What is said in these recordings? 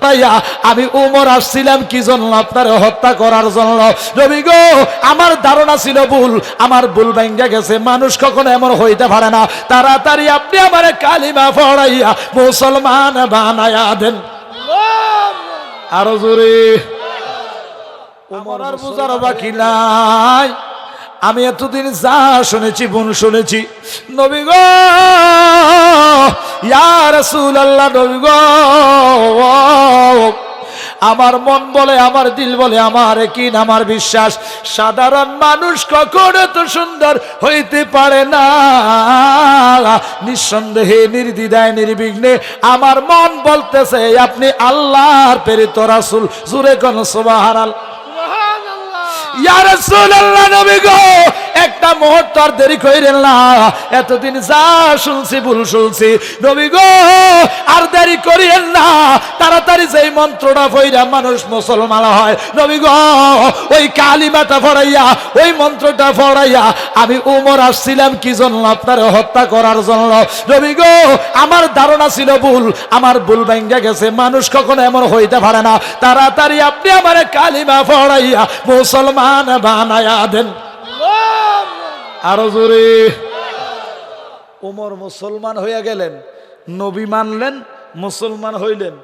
তাইয়া আমি উমর আসছিলাম কি জন্য আপনার হত্যা করার জন্য? রবি গো, আমার ধারণা ছিল ভুল। আমার ভুল ভেঙ্গে গেছে। মানুষ কখনো এমন হইতে পারে না। তাড়াতাড়ি আপনি আমার কালিমা পড়াইয়া মুসলমান বানায়া দেন। আরও জোরে। উমর আর বুঝার বাকি নাই। আমি এতদিন যা শুনেছি বোন শুনেছি। নবী গো ইয়া রাসূলুল্লাহ নবী গো। আমার মন বলে আমার দিল বলে আমার কি আমার বিশ্বাস। সাধারণ মানুষ কখনো তো সুন্দর হইতে পারে না। নিঃসন্দেহে নির্দ্বিধায় নির্বিঘ্নে আমার মন বলতেছে আপনি আল্লাহর প্রেরিত রাসূল। জুরে কোন ইয়া রাসূলুল্লাহ নবী গো। একটা মুহূর্ত আর দেরি কইরেন না। এতদিন যা শুনছি ভুল শুনছি। নবী গো, আর দেরি করিয়েন না। তাড়াতাড়ি যেই মন্ত্রটা পইরা মানুষ মুসলমান হয়, নবী গো, ওই কালিমাটা পড়াইয়া, ওই মন্ত্রটা পড়াইয়া আমি উমর আসছিলাম কি জন্য আপনার হত্যা করার জন্য? নবী গো, আমার ধারণা ছিল ভুল। আমার ভুল ভেঙ্গে গেছে। মানুষ কখনো এমন হইতে পারে না। তাড়াতাড়ি আপনি আমার কালিমা পড়াইয়া মুসলমান বানায়া দেন। আরও জোরে। ওমর মুসলমান হইয়া গেলেন, নবী মানলেন, মুসলমান হইলেন।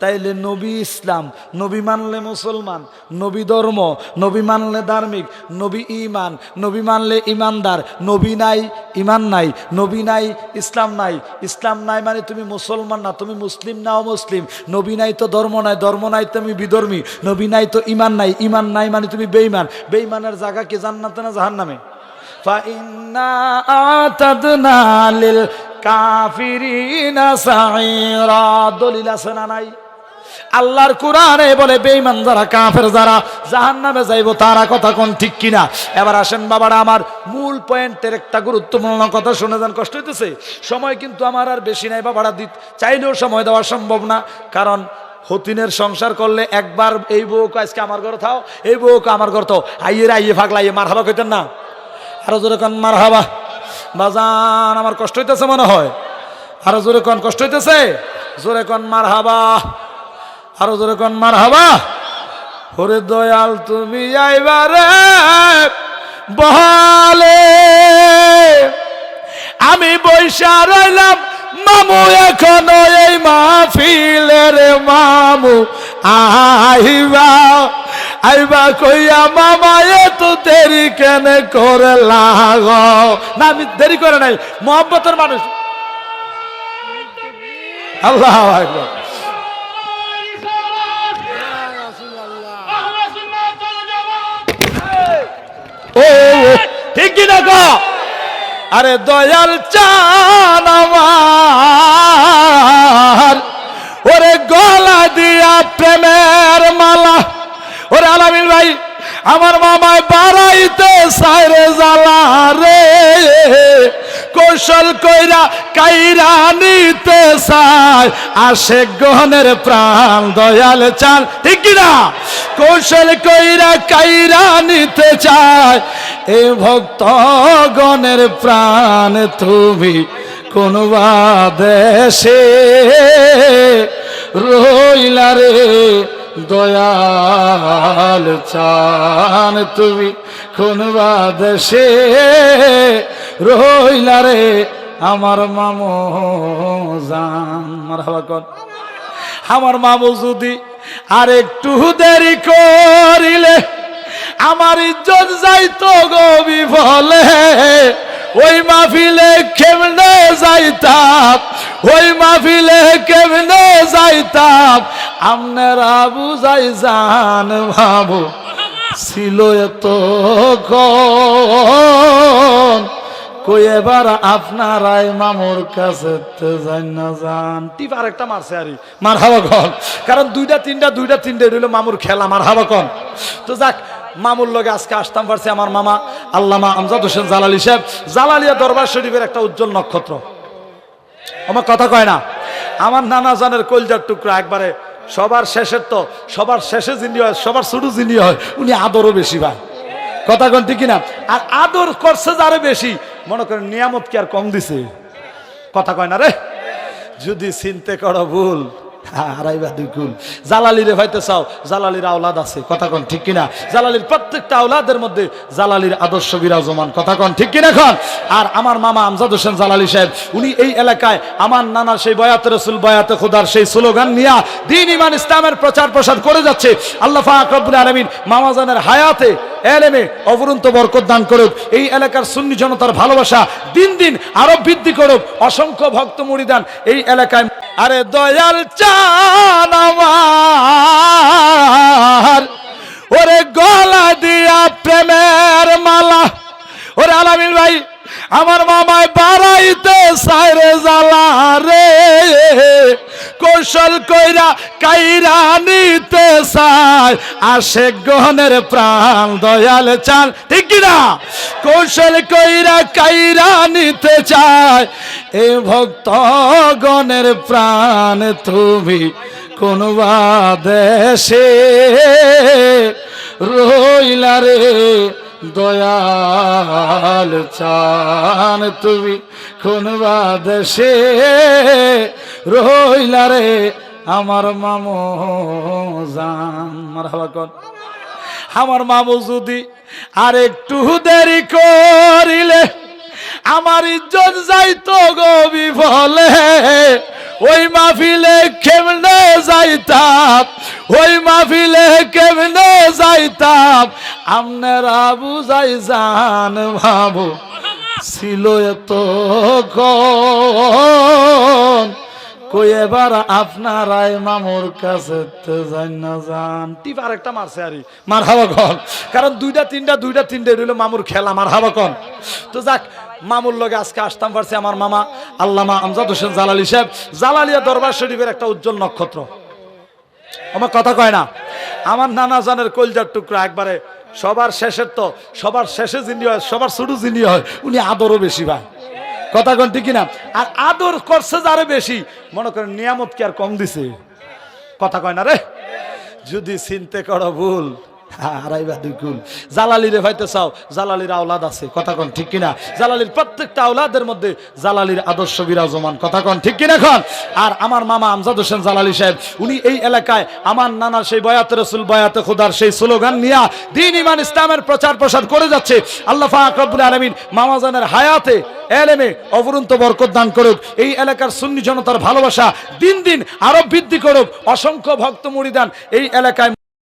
তাইলে নবী ইসলাম, নবী মানলে মুসলমান, নবী ধর্ম, নবী মানলে ধার্মিক, নবী ইমান নবী মানলে ইমানদার নবী নাই ইমান নাই, নবী নাই, ইসলাম নাই। ইসলাম নাই মানে তুমি মুসলমান না, তুমি মুসলিম নাও মুসলিম নবী নাই তো ধর্ম নাই ধর্ম নাই তুমি বিধর্মী। নবী নাই তো ইমান নাই ইমান নাই মানে তুমি বেইমান বেইমানের জায়গা কি জান্নাতে না জাহান নামে فإنا أعتدنا للكافرين سعيرا দলিল আছে না নাই আল্লাহর কোরআনে বলে বেঈমান যারা কাফের যারা জাহান্নামে যাইব তারা কথা কোন ঠিক কিনা এবার আসেন বাবারা আমার মূল পয়েন্টের একটা গুরুত্বপূর্ণ কথা শুনে যান কষ্ট হইতেছে সময় কিন্তু আমার আর বেশি নাই বাবারা দিত চাইলেও সময় দেওয়া সম্ভব না কারণ হতিনের সংসার করলে একবার এই বউকে আজকে আমার ঘরে থাও এই বউকে আমার ঘর তো আইয়ে আইয়ে ফাগলা আইয়ে মার হাবা কইতেন না আরও জোরে কন মার হাবা বাজান, আমার কষ্ট হইতেছে মনে হয়। আরও জোরে কন, কষ্ট হইতেছে? জোরে কন মার হাবা আরও জোরে কন মার হাবা হরে দয়াল, তুমি আইবারে বহালে। আমি বৈশা রইলাম, মামু এখনও এই মাহফিলের মামু আইবা। আইবা কইয়া, মামা এত দেরি কেন করে লাগ? না, আমি দেরি করে নাই মোহাম্মতের মানুষ। আল্লাহ ও ঠিক কিনা গো? আরে দয়াল চান আমার, ওরে গলা দিয়া প্রেমের মালা আলামিন ভাই, আমার মামায় বাড়াইতে সাইরে জ্বালা রে। কৌশল কইরা কাইরা নিতে চায়, আসে গহনের প্রাণ দয়াল চান ঠিক কিনা কৌশল কইরা কাইরা নিতে চায়, এ ভক্ত গণের প্রাণ তুমি কোন দেশে রইলা রে। দয়াল চান তুমি, কোন দেশে রইলা রে আমার মামো জান। মারহাবা আমার মামু যদি আর একটু দেরি করিলে, আমার ইজ্জত যাইতো গো বিফলে। ওই মাহফিলে কেমনে যাইতাম? ওই মাহফিলে কেমনে যাইতাম? আপনারা বুঝাই জান ভাবো ছিল এত কই এবার আপনারাই মামুর কাছে আর একটা মারছে আরে, মার হাওয়া কন। কারণ দুইটা, তিনটা দুইটা, তিনটা রইল মামুর খেলা, মার হাওয়া কন। তো যাক, মামুর লগে আজকে আসতাম পারছি আমার মামা, আল্লামা আমজাদ হোসেন জালালি সাহেব। জালালিয়া দরবার শরীফের একটা উজ্জ্বল নক্ষত্র। আমার কথা কয় না, আমার নানা জানের কলজার টুকরা একবারে সবার শেষের তো, সবার শেষে যিনি হয়, সবার ছোট যিনি হয়, উনি আদরও বেশি ভাই। কথা কন ঠিক না আর আদর করছে যারে বেশি, মনে করেন নিয়ামত কি আর কম দিছে। কথা কয় না রে? যদি চিনতে করো ভুল হারাইবা হয়তো চাও, জালালির আওলাদ আছে, কথা কন ঠিক কিনা? জালালির প্রত্যেকটা আওলাদের মধ্যে জালালির আদর্শ বিরাজমান, কথা কন ঠিক কিনা আর আমার মামা আমজাদ হোসেন জালালি সাহেব, উনি এই এলাকায় আমার সেই বয়াতে রসুল, বয়াতে খুদার সেই স্লোগান দিন ইমান ইসলামের প্রচার প্রসার করে যাচ্ছে। আল্লাহ আলমিন মামাজানের হায়াতে, এলেমে অবরন্ত বরকত দান করুক। এই এলাকার সুন্নি জনতার ভালোবাসা দিন দিন আরও বৃদ্ধি করুক। অসংখ্য ভক্ত মুড়িদান এই এলাকায় আরে দয়াল চান আমার। ওরে গলা দিয়া প্রেমের মালা। ওরে আলামিন ভাই, আমার মামায় বাড়াইতে সাইরে জ্বালা রে। কৌশল কইরা কাইরা নিতে চায়। আসে গহনের প্রাণ দয়াল চান। ঠিক কিনা কৌশল কইরা কাইরা নিতে চায়। এ ভক্ত গণের প্রাণ তুমি কোন দেশে রইলা রে, দয়াল চান তুমি কোন দেশে রে আমার মামো জান। মারহাবা আমার মামু যদি আর একটু দেরি করিলে, আমার ইজ্জত যাইতো গো বিফলে। ওই মাহফিলে কেমনে যাইতাম? ওই মাহফিলে কেমনে যাইতাম? আপনারা বুঝাই জান ভাবো ছিল এত কন। কই এবার আপনারাই মামুর কাছে আরেকটা মারছে আরি। মার হাওয়া কন। কারণ দুইটা, তিনটা দুইটা, তিনটা রইল মামুর খেলা। মার হাওয়া কন। তো যাক, মামুর লগে আজকে আসতাম পারছে আমার মামা আল্লামা আমজাদ হোসেন জালালি সাহেব। জালালিয়া দরবার শরীফের একটা উজ্জ্বল নক্ষত্র। আমার কথা কয় না? আমার নানা জানের কলজার টুকরা একবারে সবার শেষের তো, সবার শেষে যিনি হয়, সবার শুরু যিনি হয়, উনি আদরও বেশি ভাই কথা কোন ঠিক না আর আদর করছে যারে বেশি। মনে করেন নিয়ামত কি আর কম দিছে। কথা কয় না রে? যদি চিনতে করো ভুল। হারাইবা জালালিরে হয়তো চাও, জালালির আওলাদ আছে, কথা কন, ঠিক কিনা? জালালির প্রত্যেকটা আওলাদের মধ্যে জালালির আদর্শ বিরাজমান, কথা কন, ঠিক কিনা আর আমার মামা আমজাদ হোসেন জালালি সাহেব, উনি এই এলাকায়, আমার নানা সেই বয়াতে রসুল, বয়াতে খুদার সেই স্লোগান নিয়া দিন ইমান ইসলামের প্রচার প্রসার করে যাচ্ছে। আল্লাহ আলমিন মামাজানের হায়াতে, এলেমে অবরন্ত বরকত দান করুক। এই এলাকার সুন্নি জনতার ভালোবাসা দিন দিন আরও বৃদ্ধি করুক। অসংখ্য ভক্ত মুড়িদান এই এলাকায়